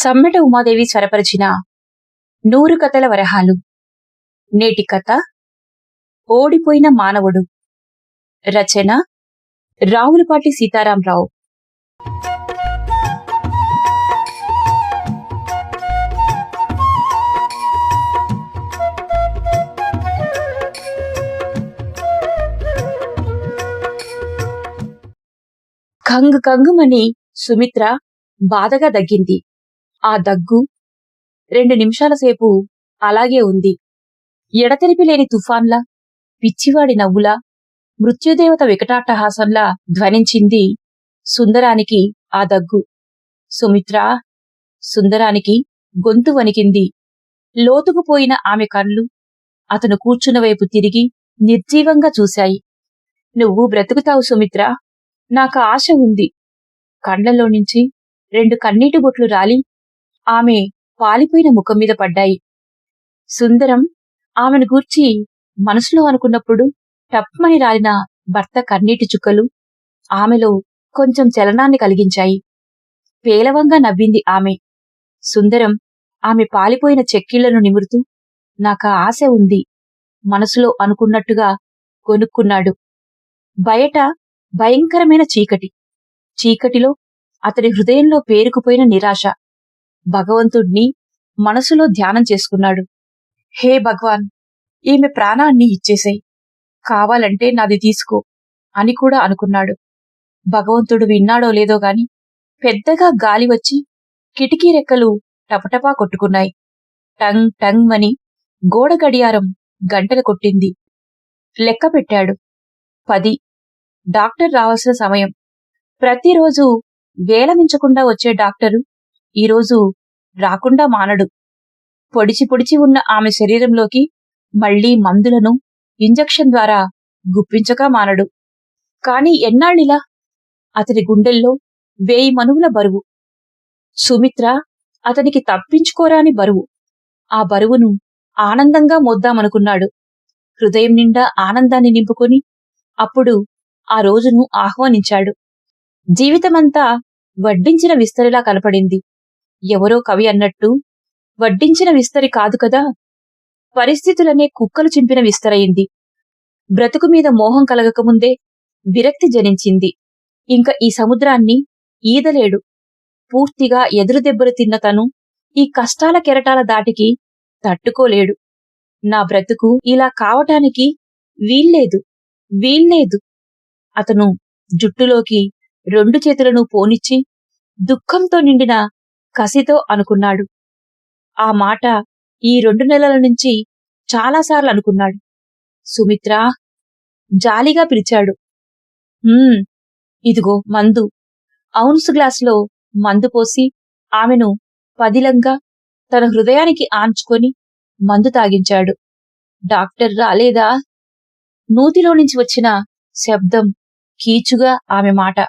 సమ్మెట ఉమాదేవి స్వరపరిచిన నూరు కథల వరహాలు. నేటి కథ ఓడిపోయిన మానవుడు. రచన రావులపాటి సీతారామరావు కంగు కంగుమని సుమిత్ర బాధగా దగ్గింది. ఆ దగ్గు రెండు నిమిషాల సేపు అలాగే ఉంది. ఎడతెరిపి లేని తుఫాన్లా పిచ్చివాడి నవ్వులా మృత్యుదేవత వికటాట్టహాసంలా ధ్వనించింది సుందరానికి ఆ దగ్గు. సుమిత్ర సుందరానికి గొంతు వణికింది. లోతుకుపోయిన ఆమె కళ్ళు అతను కూర్చున్న వైపు తిరిగి నిర్జీవంగా చూశాయి. నువ్వు బ్రతుకుతావు సుమిత్ర. నాకు ఆశ ఉంది. కండ్లలో నుంచి రెండు కన్నీటి బొట్లు రాలి ఆమె పాలిపోయిన ముఖం మీద పడ్డాయి. సుందరం ఆమెను గూర్చి మనసులో అనుకున్నప్పుడు టప్మని రాలిన భర్త కన్నీటి చుక్కలు ఆమెలో కొంచెం చలనాన్ని కలిగించాయి. పేలవంగా నవ్వింది ఆమె. సుందరం ఆమె పాలిపోయిన చెక్కిళ్ళను నిమురుతూ నాకా ఆశ ఉంది మనసులో అనుకున్నట్టుగా కొనుక్కున్నాడు. బయట భయంకరమైన చీకటి. చీకటిలో అతడి హృదయంలో పేరుకుపోయిన నిరాశ. భగవంతుణ్ణి మనసులో ధ్యానం చేసుకున్నాడు. హే భగవాన్ ఈమె ప్రాణాన్ని ఇచ్చేసాయి. కావాలంటే నాది తీసుకో అని కూడా అనుకున్నాడు. భగవంతుడు విన్నాడో లేదో గాని పెద్దగా గాలి వచ్చి కిటికీ రెక్కలు టపటపా కొట్టుకున్నాయి. టంగ్ టంగ్ అని గోడ గడియారం గంటలు కొట్టింది. లెక్క పెట్టాడు. పది. డాక్టర్ రావాల్సిన సమయం. ప్రతిరోజు వేలమించకుండా వచ్చే డాక్టరు ఈరోజు రాకుండా మానడు. పొడిచి పొడిచి ఉన్న ఆమె శరీరంలోకి మళ్ళీ మందులను ఇంజక్షన్ ద్వారా గుప్పించక మానడు. కాని ఎన్నాళ్ళిలా? అతని గుండెల్లో వేయి మనువుల బరువు. సుమిత్ర అతనికి తప్పించుకోరాని బరువు. ఆ బరువును ఆనందంగా మోద్దామనుకున్నాడు. హృదయం నిండా ఆనందాన్ని నింపుకొని అప్పుడు ఆ రోజును ఆహ్వానించాడు. జీవితమంతా వడ్డించిన విస్తరిలా కనపడింది. ఎవరో కవి అన్నట్టు వడ్డించిన విస్తరి కాదు కదా? పరిస్థితులనే కుక్కలు చింపిన విస్తరయింది బ్రతుకు మీద మోహం కలగకముందే విరక్తి జనించింది. ఇంక ఈ సముద్రాన్ని ఈదలేడు. పూర్తిగా ఎదురు దెబ్బలు తిన్న తను ఈ కష్టాల కెరటాల దాటికి తట్టుకోలేడు. నా బ్రతుకు ఇలా కావటానికి వీల్లేదు వీల్లేదు. అతను జుట్టులోకి రెండు చేతులను పోనిచ్చి దుఃఖంతో నిండిన కసితో అనుకున్నాడు. ఆ మాట ఈ రెండు నెలల నుంచి చాలాసార్లు అనుకున్నాడు. సుమిత్ర జాలిగా పిలిచాడు. "హ్మ్, ఇదిగో మందు. ఔన్స్ గ్లాస్లో మందు పోసి ఆమెను పదిలంగా తన హృదయానికి ఆంచుకొని మందు తాగించాడు. డాక్టర్ రాలేదా? నూతిలో నుంచి వచ్చిన శబ్దం కీచుగా ఆమె మాట.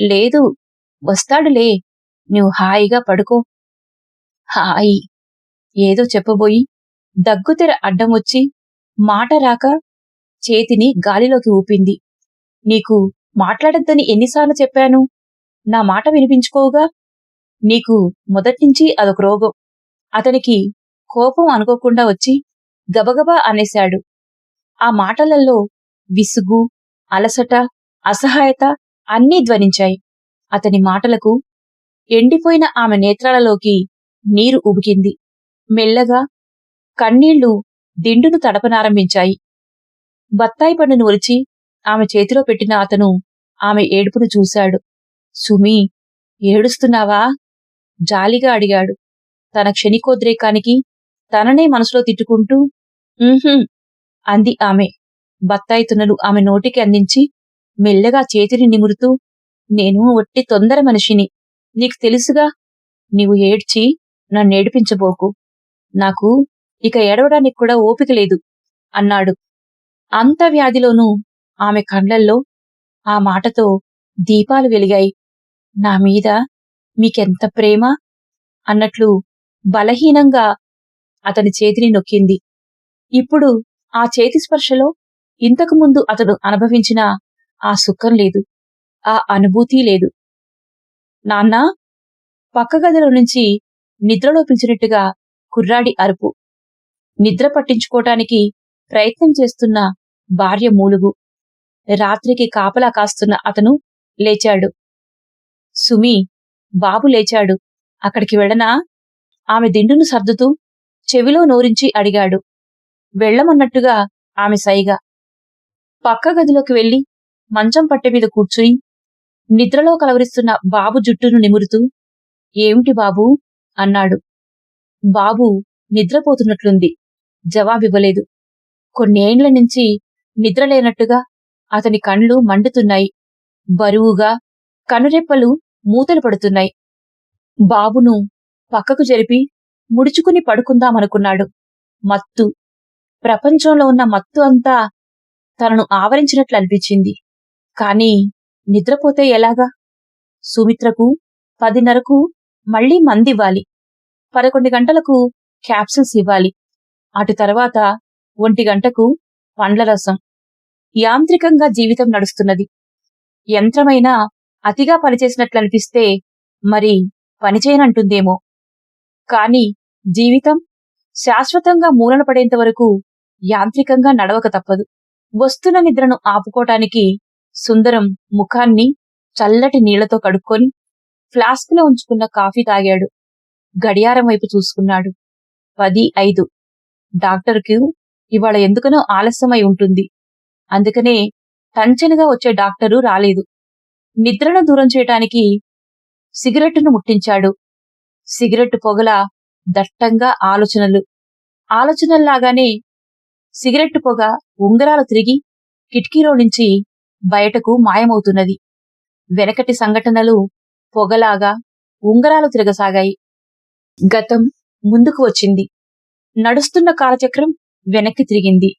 లేదు వస్తాడులే. నువ్వు హాయిగా పడుకో. హాయి. ఏదో చెప్పబోయి దగ్గుతెర అడ్డం వచ్చి మాట రాక చేతిని గాలిలోకి ఊపింది. నీకు మాట్లాడొద్దని ఎన్నిసార్లు చెప్పాను? నా మాట వినిపించుకోవుగా? నీకు మొదట్నుంచి అదొక రోగం. అతనికి కోపం అనుకోకుండా వచ్చి గబగబా అనేశాడు. ఆ మాటలలో విసుగు అలసట అసహాయత అన్నీ ధ్వనించాయి. అతని మాటలకు ఎండిపోయిన ఆమె నేత్రాలలోకి నీరు ఉబికింది మెల్లగా కన్నీళ్ళు దిండును తడపనారంభించాయి. బత్తాయి పండును ఒలిచి ఆమె చేతిలో పెట్టిన అతను ఆమె ఏడుపును చూశాడు. సుమి ఏడుస్తున్నావా? జాలిగా అడిగాడు. తన క్షణికోద్రేకానికి తననే మనసులో తిట్టుకుంటూ అంది ఆమె. బత్తాయి తునలు ఆమె నోటికి అందించి మెల్లగా చేతిని నిమురుతూ నేను ఒట్టి తొందర మనిషిని. నీకు తెలుసుగా నీవు ఏడ్చి నన్ను ఏడిపించబోకు. నాకు ఇక ఏడవడానికి కూడా ఓపిక లేదు అన్నాడు. అంత వ్యాధిలోనూ ఆమె కండ్లల్లో ఆ మాటతో దీపాలు వెలిగాయి. నా మీద మీకెంత ప్రేమ? అన్నట్లు బలహీనంగా అతని చేతిని నొక్కింది. ఇప్పుడు ఆ చేతి స్పర్శలో ఇంతకు ముందు అతడు అనుభవించిన ఆ సుఖం లేదు ఆ అనుభూతి లేదు. నాన్నా పక్క గదిలో నుంచి నిద్రలో పిలిచినట్టుగా కుర్రాడి అరుపు. నిద్ర పట్టించుకోవటానికి ప్రయత్నం చేస్తున్న భార్య మూలుగు. రాత్రికి కాపలా కాస్తున్న అతను లేచాడు. సుమి బాబు లేచాడు. అక్కడికి వెళ్ళనా? ఆమె దిండును సర్దుతూ చెవిలో నోరించి అడిగాడు. వెళ్ళమన్నట్టుగా ఆమె సైగా. పక్క గదిలోకి వెళ్ళి మంచం పట్టె మీద కూర్చుని నిద్రలో కలవరిస్తున్న బాబు జుట్టును నిమురుతూ ఏమిటి బాబూ? అన్నాడు. బాబు నిద్రపోతున్నట్లుంది. జవాబివ్వలేదు. కొన్నేండ్ల నుంచి నిద్రలేనట్టుగా అతని కండ్లు మండుతున్నాయి. బరువుగా కనురెప్పలు మూతలు పడుతున్నాయి. బాబును పక్కకు జరిపి ముడుచుకుని పడుకుందామనుకున్నాడు. మత్తు. ప్రపంచంలో ఉన్న మత్తు అంతా తనను ఆవరించినట్లు అనిపించింది కాని నిద్రపోతే ఎలాగా? సుమిత్రకు పదిన్నరకు మళ్ళీ మందివ్వాలి. పదకొండు గంటలకు క్యాప్సిల్స్ ఇవ్వాలి. అటు తర్వాత ఒంటి గంటకు పండ్ల రసం. యాంత్రికంగా జీవితం నడుస్తున్నది. యంత్రమైనా అతిగా పనిచేసినట్లనిపిస్తే మరి పనిచేయనంటుందేమో. కాని జీవితం శాశ్వతంగా మూలన పడేంత వరకు యాంత్రికంగా నడవక తప్పదు. వస్తున్న నిద్రను ఆపుకోటానికి సుందరం ముఖాన్ని చల్లటి నీళ్ళతో కడుక్కొని ఫ్లాస్క్లో ఉంచుకున్న కాఫీ తాగాడు. గడియారం వైపు చూసుకున్నాడు. పది ఐదు. డాక్టర్కి ఇవాళ ఎందుకనో ఆలస్యమై ఉంటుంది. అందుకనే టంచనగా వచ్చే డాక్టరు రాలేదు. నిద్రను దూరం చేయటానికి సిగరెట్టును ముట్టించాడు. సిగరెట్టు పొగల దట్టంగా ఆలోచనలు. ఆలోచనల్లాగానే సిగరెట్టు పొగ ఉంగరాలు తిరిగి కిటికీలో నుంచి బయటకు మాయమవుతున్నది. వెనకటి సంఘటనలు పొగలాగా ఉంగరాలు తిరగసాగాయి. గతం ముందుకు వచ్చింది. నడుస్తున్న కాలచక్రం వెనక్కి తిరిగింది.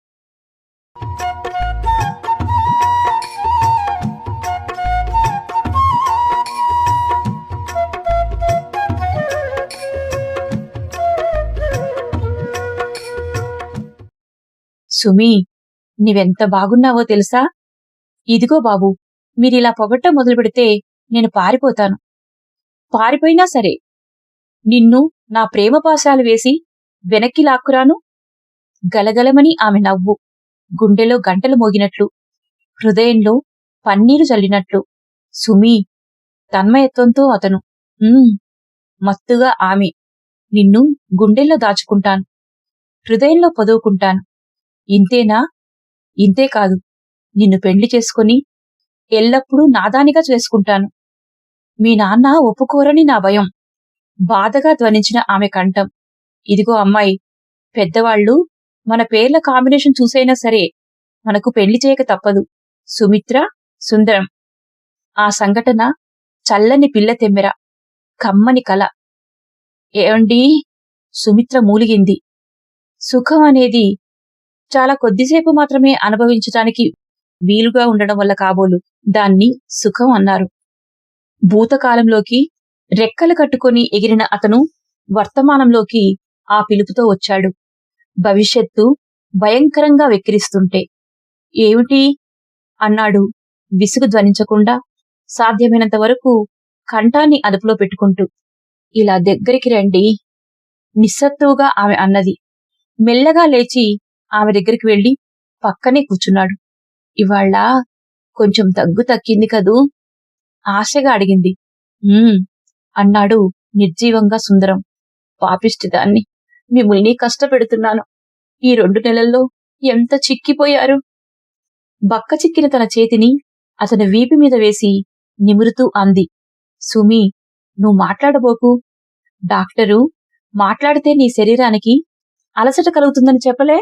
సుమి నీవెంత బాగున్నావో తెలుసా? ఇదిగో బాబు మీరిలా పొగట్ట మొదలు పెడితే నేను పారిపోతాను. పారిపోయినా సరే నిన్ను నా ప్రేమ పాశాలు వేసి వెనక్కి లాక్కురాను? గలగలమని ఆమె నవ్వు గుండెలో గంటలు మోగినట్లు హృదయంలో పన్నీరు చల్లినట్లు సుమి తన్మయత్వంతో అతను మత్తుగా ఆమె నిన్ను గుండెల్లో దాచుకుంటాను హృదయంలో పొదువుకుంటాను. ఇంతేనా? ఇంతే కాదు. నిన్ను పెళ్ళి చేసుకుని ఎల్లప్పుడూ నాదానిగా చేసుకుంటాను. మీ నాన్న ఒప్పుకోరని నా భయం. బాధగా ధ్వనించిన ఆమె కంఠం. ఇదిగో అమ్మాయి పెద్దవాళ్ళు మన పేర్ల కాంబినేషన్ చూసైనా సరే మనకు పెళ్ళి చేయక తప్పదు. సుమిత్ర సుందరం. ఆ సంఘటన చల్లని పిల్ల తెమ్మెర కమ్మని కల. ఏమండి సుమిత్ర మూలిగింది. సుఖం అనేది చాలా కొద్దిసేపు మాత్రమే అనుభవించటానికి వీలుగా ఉండడం వల్ల కాబోలు దాన్ని సుఖం అన్నారు. భూతకాలంలోకి రెక్కలు కట్టుకొని ఎగిరిన అతను వర్తమానంలోకి ఆ పిలుపుతో వచ్చాడు. భవిష్యత్తు భయంకరంగా వెక్కిరిస్తుంటే. ఏమిటి? అన్నాడు విసుగు ధ్వనించకుండా సాధ్యమైనంత వరకు కంఠాన్ని అదుపులో పెట్టుకుంటూ. ఇలా దగ్గరికి రండి. నిస్సత్తువుగా ఆమె అన్నది. మెల్లగా లేచి ఆమె దగ్గరికి వెళ్ళి పక్కనే కూర్చున్నాడు. ఇవాళ కొంచెం దగ్గు తక్కింది కదూ? ఆశగా అడిగింది. "ఉమ్," అన్నాడు నిర్జీవంగా సుందరం. పాపిష్టి దాన్ని మిమ్మల్ని కష్టపెడుతున్నాను. ఈ రెండు నెలల్లో ఎంత చిక్కిపోయారు? బక్క చిక్కిన తన చేతిని అతని వీపు మీద వేసి నిమురుతూ అంది. సుమి నువ్వు మాట్లాడబోకు. డాక్టరు మాట్లాడితే నీ శరీరానికి అలసట కలుగుతుందని చెప్పలే?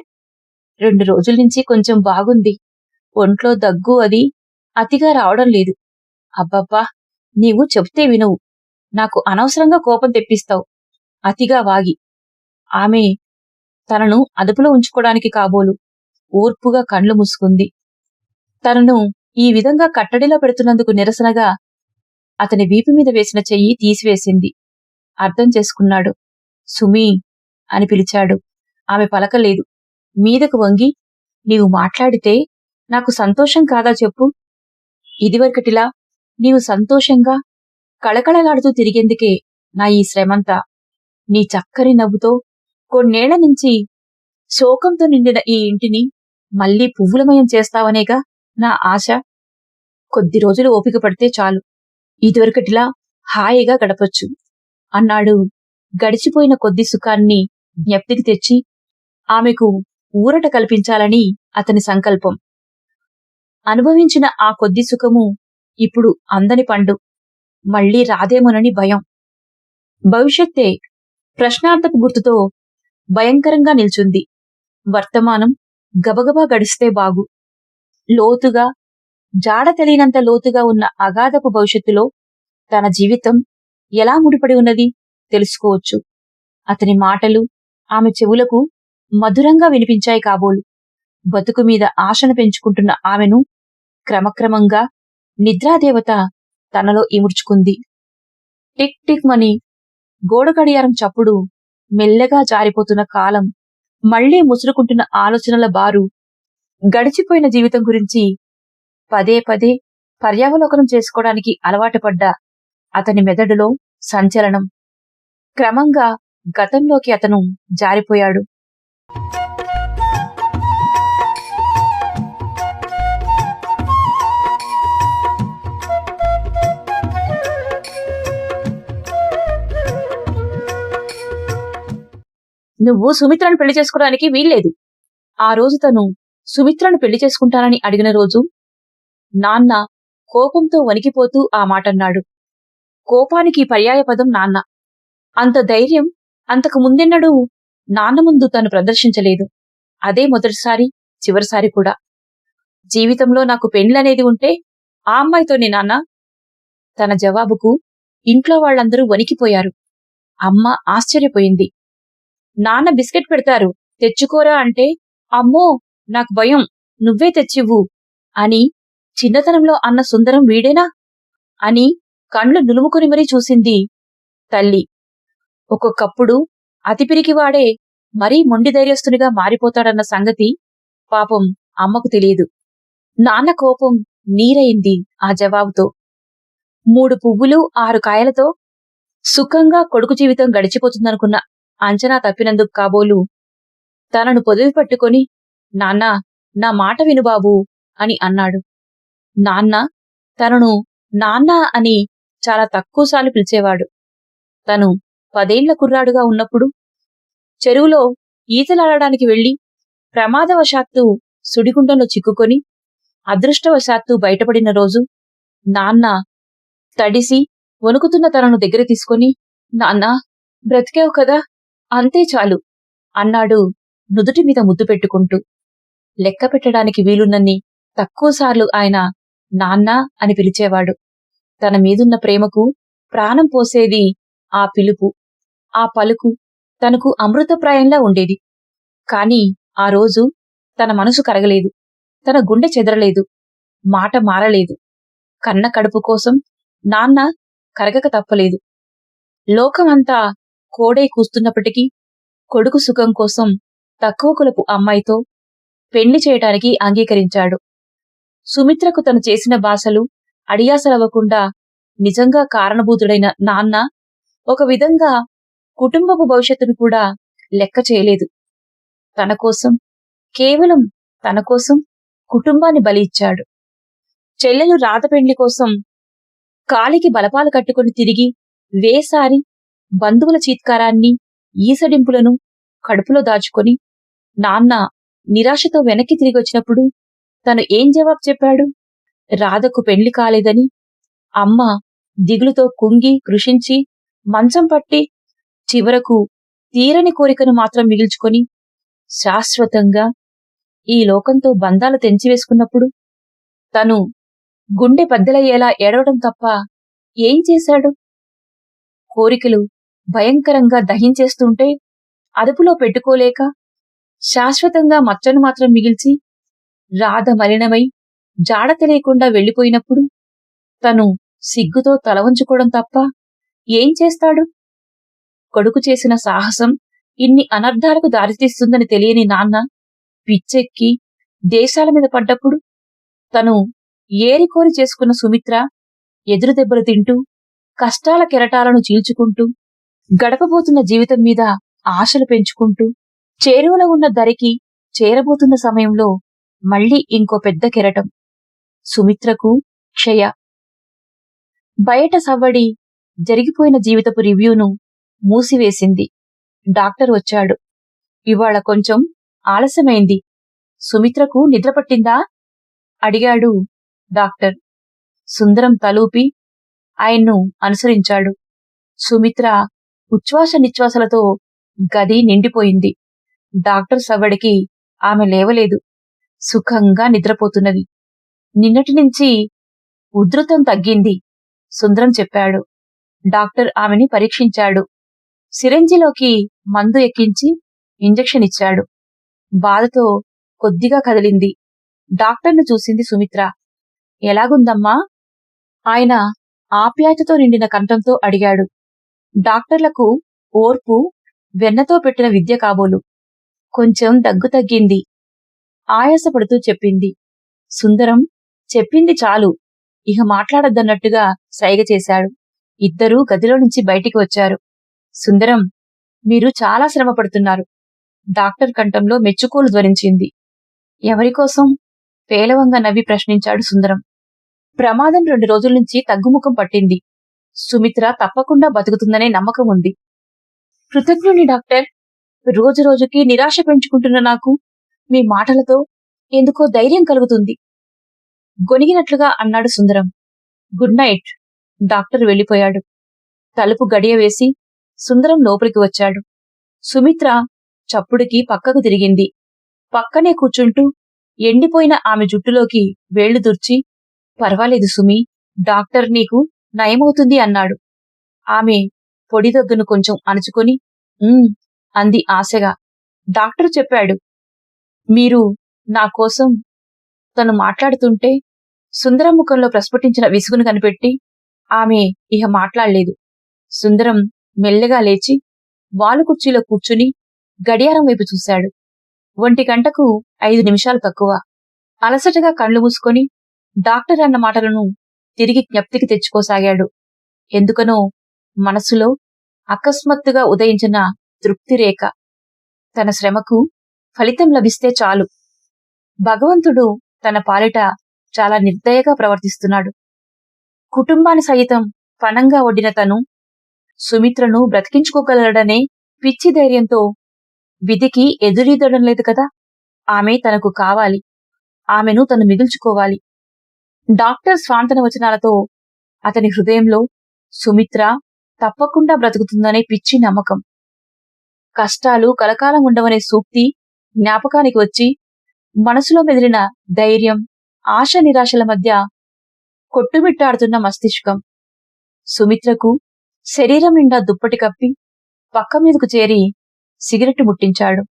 రెండు రోజుల నుంచి కొంచెం బాగుంది. ఒంట్లో దగ్గు అది అతిగా రావడం లేదు. అబ్బబ్బా! నీవు చెప్తే వినవు. నాకు అనవసరంగా కోపం తెప్పిస్తావు. అతిగా వాగి. ఆమె తనను అదుపులో ఉంచుకోవడానికి కాబోలు. ఓర్పుగా కండ్లు మూసుకుంది. తనను ఈ విధంగా కట్టడిలో పెడుతున్నందుకు నిరసనగా అతని వీపు మీద వేసిన చెయ్యి తీసివేసింది. అర్థం చేసుకున్నాడు. సుమి అని పిలిచాడు. ఆమె పలకలేదు. మీదకు వంగి నీవు మాట్లాడితే నాకు సంతోషం కాదా చెప్పు? ఇదివరకటిలా నీవు సంతోషంగా కళకళలాడుతూ తిరిగేందుకే నా ఈ శ్రమంతా. నీ చక్కని నవ్వుతో కొన్నేళ్ళ నుంచి శోకంతో నిండిన ఈ ఇంటిని మళ్ళీ పువ్వులమయం చేస్తావనేగా నా ఆశ. కొద్ది రోజులు ఓపిక పడితే చాలు. ఇదివరకటిలా హాయిగా గడపొచ్చు. అన్నాడు. గడిచిపోయిన కొద్ది సుఖాన్ని జ్ఞప్తికి తెచ్చి ఆమెకు ఊరట కల్పించాలని అతని సంకల్పం. అనుభవించిన ఆ కొద్ది సుఖము ఇప్పుడు అందని పండు. మళ్ళీ రాదేమోనని భయం. భవిష్యత్తే ప్రశ్నార్థపు గుర్తుతో భయంకరంగా నిల్చుంది. వర్తమానం గబగబా గడిస్తే బాగు. లోతుగా జాడ తెలియనంత లోతుగా ఉన్న అగాధపు భవిష్యత్తులో తన జీవితం ఎలా ముడిపడి ఉన్నది తెలుసుకోవచ్చు. అతని మాటలు ఆమె చెవులకు మధురంగా వినిపించాయి కాబోలు. బతుకు మీద ఆశను పెంచుకుంటున్న ఆమెను క్రమక్రమంగా నిద్రాదేవత తనలో ఇముడ్చుకుంది. టిక్ టిక్ మని గోడ గడియారం చప్పుడు మెల్లగా జారిపోతున్న కాలం మళ్ళీ ముసురుకుంటున్న ఆలోచనల బారు గడిచిపోయిన జీవితం గురించి పదే పదే పర్యావలోకనం చేసుకోవడానికి అలవాటు పడ్డ అతని మెదడులో సంచలనం. క్రమంగా గతంలోకి అతను జారిపోయాడు. నువ్వు సుమిత్రను పెళ్ళి చేసుకోవడానికి వీల్లేదు. ఆ రోజు తను సుమిత్రను పెళ్ళి చేసుకుంటానని అడిగిన రోజు నాన్న కోపంతో వణికిపోతూ ఆ మాటన్నాడు. కోపానికి పర్యాయపదం నాన్న. అంత ధైర్యం అంతకు ముందెన్నడూ నాన్న ముందు తను ప్రదర్శించలేదు. అదే మొదటిసారి చివరిసారి కూడా. జీవితంలో నాకు పెండ్లనేది ఉంటే ఆ అమ్మాయితోనే నాన్న. తన జవాబుకు ఇంట్లో వాళ్ళందరూ వణికిపోయారు. అమ్మ ఆశ్చర్యపోయింది. నాన్న బిస్కెట్ పెడతారు. తెచ్చుకోరా అంటే అమ్మో నాకు భయం నువ్వే తెచ్చివ్వు అని చిన్నతనంలో అన్న సుందరం వీడేనా? అని కండ్లు నులుముకుని మరీ చూసింది తల్లి. ఒక్కొక్కప్పుడు అతిపిరికివాడే మరీ మొండి ధైర్యస్తునిగా మారిపోతాడన్న సంగతి పాపం అమ్మకు తెలియదు. నాన్న కోపం నీరైంది ఆ జవాబుతో. మూడు పువ్వులు ఆరు కాయలతో సుఖంగా కొడుకు జీవితం గడిచిపోతుందనుకున్న అంచనా తప్పినందుకు కాబోలు. తనను పొదివి పట్టుకొని నాన్నా నా మాట విను బాబూ అని అన్నాడు. నాన్న? తనను నాన్న అని చాలా తక్కువసార్లు పిలిచేవాడు. తను పదేండ్ల కుర్రాడుగా ఉన్నప్పుడు చెరువులో ఈతలాడడానికి వెళ్ళి ప్రమాదవశాత్తు సుడిగుండంలో చిక్కుకొని అదృష్టవశాత్తు బయటపడిన రోజు నాన్న తడిసి వణుకుతున్న తనను దగ్గర తీసుకొని నాన్న బ్రతికేవు కదా అంతే చాలు అన్నాడు నుదుటి మీద ముద్దు పెట్టుకుంటూ. లెక్క పెట్టడానికి వీలున్నన్ని తక్కువసార్లు ఆయన నాన్న అని పిలిచేవాడు. తన మీదున్న ప్రేమకు ప్రాణం పోసేది ఆ పిలుపు ఆ పలుకు తనకు అమృతప్రాయంలా ఉండేది. కాని ఆ రోజు తన మనసు కరగలేదు తన గుండె చెదరలేదు మాట మారలేదు. కన్న కడుపు కోసం నాన్న కరగక తప్పలేదు. లోకమంతా కోడై కూస్తున్నప్పటికీ కొడుకు సుఖం కోసం తక్కువ కులపు అమ్మాయితో పెళ్ళి చేయటానికి అంగీకరించాడు. సుమిత్రకు తను చేసిన భాషలు అడియాసలవ్వకుండా నిజంగా కారణభూతుడైన నాన్న ఒక విధంగా కుటుంబపు భవిష్యత్తును కూడా లెక్క చేయలేదు. తన కోసం కేవలం తన కోసం కుటుంబాన్ని బలి ఇచ్చాడు. చెల్లెలు రాత పెండ్లి కోసం కాలికి బలపాలు కట్టుకుని తిరిగి వేసారి బంధువుల చీత్కారాన్ని ఈసడింపులను కడుపులో దాచుకొని నాన్న నిరాశతో వెనక్కి తిరిగి వచ్చినప్పుడు తను ఏం జవాబు చెప్పాడు? రాధకు పెళ్ళి కాలేదని అమ్మ దిగులుతో కుంగి కృషించి మంచం పట్టి చివరకు తీరని కోరికను మాత్రం మిగిల్చుకొని శాశ్వతంగా ఈ లోకంతో బంధాలు తెంచివేసుకున్నప్పుడు తను గుండె బద్దలయ్యేలా ఏడవడం తప్ప ఏం చేశాడు? కోరికలు భయంకరంగా దహించేస్తుంటే అదుపులో పెట్టుకోలేక శాశ్వతంగా మచ్చను మాత్రం మిగిల్చి రాధ మలినమై జాడ తెలియకుండా వెళ్ళిపోయినప్పుడు తను సిగ్గుతో తలవంచుకోవడం తప్ప ఏం చేస్తాడు? కొడుకు చేసిన సాహసం ఇన్ని అనర్థాలకు దారితీస్తుందని తెలియని నాన్న పిచ్చెక్కి దేశాల మీద పడ్డప్పుడు తను ఏరికోరి చేసుకున్న సుమిత్ర ఎదురు దెబ్బలు తింటూ కష్టాల కెరటాలను చీల్చుకుంటూ గడపబోతున్న జీవితం మీద ఆశలు పెంచుకుంటూ చేరువలో ఉన్న దరికి చేరబోతున్న సమయంలో మళ్ళీ ఇంకో పెద్ద కెరటం. సుమిత్రకు క్షయ. బయట సవ్వడి జరిగిపోయిన జీవితపు రివ్యూను మూసివేసింది. డాక్టర్ వచ్చాడు. ఇవాళ కొంచెం ఆలస్యమైంది. సుమిత్రకు నిద్ర పట్టిందా? అడిగాడు డాక్టర్. సుందరం తలూపి ఆయన్ను అనుసరించాడు. సుమిత్ర ఉచ్ఛ్వాస నిశ్వాసలతో గది నిండిపోయింది. డాక్టర్ సవ్వడికి ఆమె లేవలేదు. సుఖంగా నిద్రపోతున్నది. నిన్నటి నుంచి ఉధృతం తగ్గింది సుందరం చెప్పాడు. డాక్టర్ ఆమెని పరీక్షించాడు. సిరంజిలోకి మందు ఎక్కించి ఇంజెక్షన్ ఇచ్చాడు. బాధతో కొద్దిగా కదిలింది. డాక్టర్ను చూసింది సుమిత్ర. ఎలాగుందమ్మా? ఆయన ఆప్యాయతతో నిండిన కంఠంతో అడిగాడు. డాక్టర్లకు ఓర్పు వెన్నతో పెట్టిన విద్య కాబోలు. కొంచెం దగ్గు తగ్గింది. ఆయాసపడుతూ చెప్పింది. సుందరం చెప్పింది చాలు. ఇక మాట్లాడొద్దన్నట్టుగా సైగ చేశాడు. ఇద్దరూ గదిలో నుంచి బయటికి వచ్చారు. సుందరం మీరు చాలా శ్రమ పడుతున్నారు డాక్టర్ కంఠంలో మెచ్చుకోలు ధ్వనించింది ఎవరికోసం? పేలవంగా నవ్వి ప్రశ్నించాడు సుందరం. ప్రమాదం రెండు రోజుల నుంచి తగ్గుముఖం పట్టింది. సుమిత్ర తప్పకుండా బతుకుతుందనే నమ్మకం ఉంది. కృతజ్ఞుని డాక్టర్ రోజు రోజుకి నిరాశ పెంచుకుంటున్న నాకు మీ మాటలతో ఎందుకో ధైర్యం కలుగుతుంది. గొనిగినట్లుగా అన్నాడు సుందరం. Good night. డాక్టర్ వెళ్ళిపోయాడు. తలుపు గడియ వేసి సుందరం లోపలికి వచ్చాడు. సుమిత్ర చప్పుడుకి పక్కకు తిరిగింది. పక్కనే కూర్చుంటూ ఎండిపోయిన ఆమె జుట్టులోకి వేళ్ళు దుర్చి పర్వాలేదు సుమి డాక్టర్ నీకు నయమవుతుంది అన్నాడు. ఆమె పొడి దగ్గును కొంచెం అణుచుకొని "ఉమ్," అంది ఆశగా. డాక్టర్ చెప్పాడు మీరు నా కోసం తను మాట్లాడుతుంటే సుందరం ముఖంలో ప్రస్ఫుటించిన విసుగును కనిపెట్టి ఆమె ఇహ మాట్లాడలేదు. సుందరం మెల్లగా లేచి వాలు కుర్చీలో కూర్చుని గడియారం వైపు చూశాడు. ఒంటి గంటకు ఐదు నిమిషాలు తక్కువ. అలసటగా కళ్ళు మూసుకొని డాక్టర్ అన్న మాటలను తిరిగి జ్ఞప్తికి తెచ్చుకోసాగాడు. ఎందుకనో మనసులో అకస్మాత్తుగా ఉదయించిన తృప్తి రేఖ తన శ్రమకు ఫలితం లభిస్తే చాలు. భగవంతుడు తన పాలిట చాలా నిర్దయగా ప్రవర్తిస్తున్నాడు. కుటుంబాన్ని సైతం పణంగా ఒడ్డిన తను సుమిత్రను బ్రతికించుకోగలడనే పిచ్చి ధైర్యంతో విధికి ఎదురీదడం లేదు కదా? ఆమె తనకు కావాలి. ఆమెను తను మిగుల్చుకోవాలి. డాక్టర్ స్వాంతన వచనాలతో అతని హృదయంలో సుమిత్ర తప్పకుండా బ్రతుకుతుందనే పిచ్చి నమ్మకం. కష్టాలు కలకాలం ఉండవనే సూక్తి జ్ఞాపకానికి వచ్చి మనసులో మెదిలిన ధైర్యం ఆశ నిరాశల మధ్య కొట్టుమిట్టాడుతున్న మస్తిష్కం. సుమిత్రకు శరీరం నిండా దుప్పటి కప్పి పక్క మీదకు చేరి సిగరెట్ ముట్టించాడు.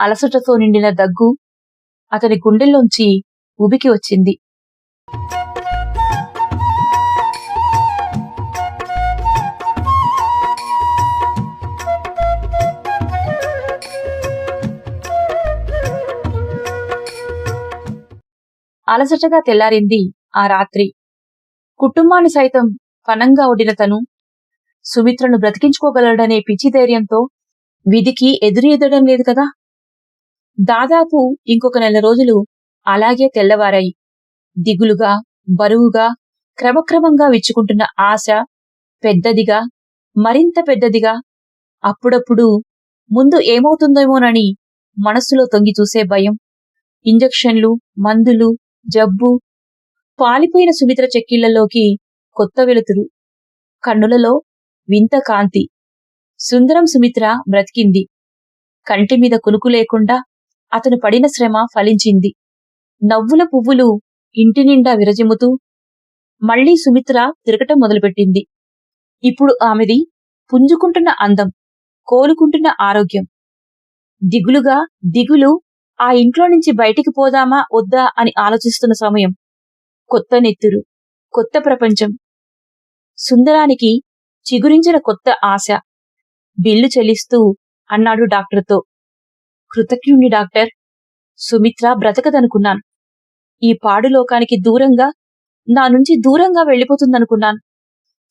అలసటతో నిండిన దగ్గు అతని గుండెల్లోంచి ఉబికి వచ్చింది. అలసటగా తెల్లారింది ఆ రాత్రి. కుటుంబాన్ని సైతం పనంగా ఒడిన తను సుమిత్రను బ్రతికించుకోగలడనే పిచ్చి ధైర్యంతో విధికి ఎదురెదడం లేదు కదా? దాదాపు ఇంకొక నెల రోజులు అలాగే తెల్లవారాయి. దిగులుగా బరువుగా క్రమక్రమంగా విచ్చుకుంటున్న ఆశ పెద్దదిగా మరింత పెద్దదిగా అప్పుడప్పుడు ముందు ఏమవుతుందేమోనని మనస్సులో తొంగి చూసే భయం. ఇంజెక్షన్లు మందులు జబ్బు. పాలిపోయిన సుమిత్ర చెక్కిళ్ళలోకి కొత్త వెలుతురు. కన్నులలో వింత కాంతి. సుందరం సుమిత్ర బ్రతికింది. కంటి మీద కునుకు లేకుండా అతను పడిన శ్రమ ఫలించింది. నవ్వుల పువ్వులు ఇంటి నిండా విరజిమ్ముతూ మళ్ళీ సుమిత్ర తిరగటం మొదలుపెట్టింది. ఇప్పుడు ఆమెది పుంజుకుంటున్న అందం కోలుకుంటున్న ఆరోగ్యం. దిగులుగా దిగులు ఆ ఇంట్లో నుంచి బయటికి పోదామా వద్దా అని ఆలోచిస్తున్న సమయం. కొత్త నెత్తురు కొత్త ప్రపంచం. సుందరానికి చిగురించిన కొత్త ఆశ. బిల్లు చెల్లిస్తూ అన్నాడు డాక్టర్తో. కృతజ్ఞుణ్ణి డాక్టర్. సుమిత్ర బ్రతకదనుకున్నాను. ఈ పాడులోకానికి దూరంగా నా నుంచి దూరంగా వెళ్ళిపోతుందనుకున్నాను.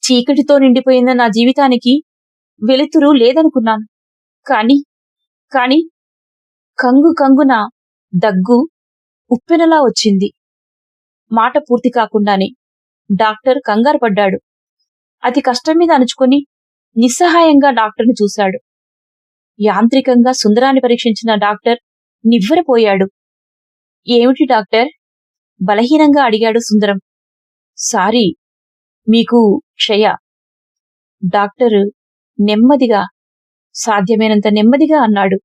చీకటితో నిండిపోయిన నా జీవితానికి వెలుతురు లేదనుకున్నాను. కాని కాని కంగు కంగున దగ్గు ఉప్పెనలా వచ్చింది. మాట పూర్తి కాకుండానే డాక్టర్ కంగారు పడ్డాడు. అతి కష్టం మీద అణుచుకొని నిస్సహాయంగా డాక్టర్ని చూశాడు. యాంత్రికంగా సుందరాన్ని పరీక్షించిన డాక్టర్ నివ్వెరపోయాడు. ఏమిటి డాక్టర్? బలహీనంగా అడిగాడు సుందరం. సారీ మీకు క్షయ. డాక్టర్ నెమ్మదిగా సాధ్యమైనంత నెమ్మదిగా అన్నాడు.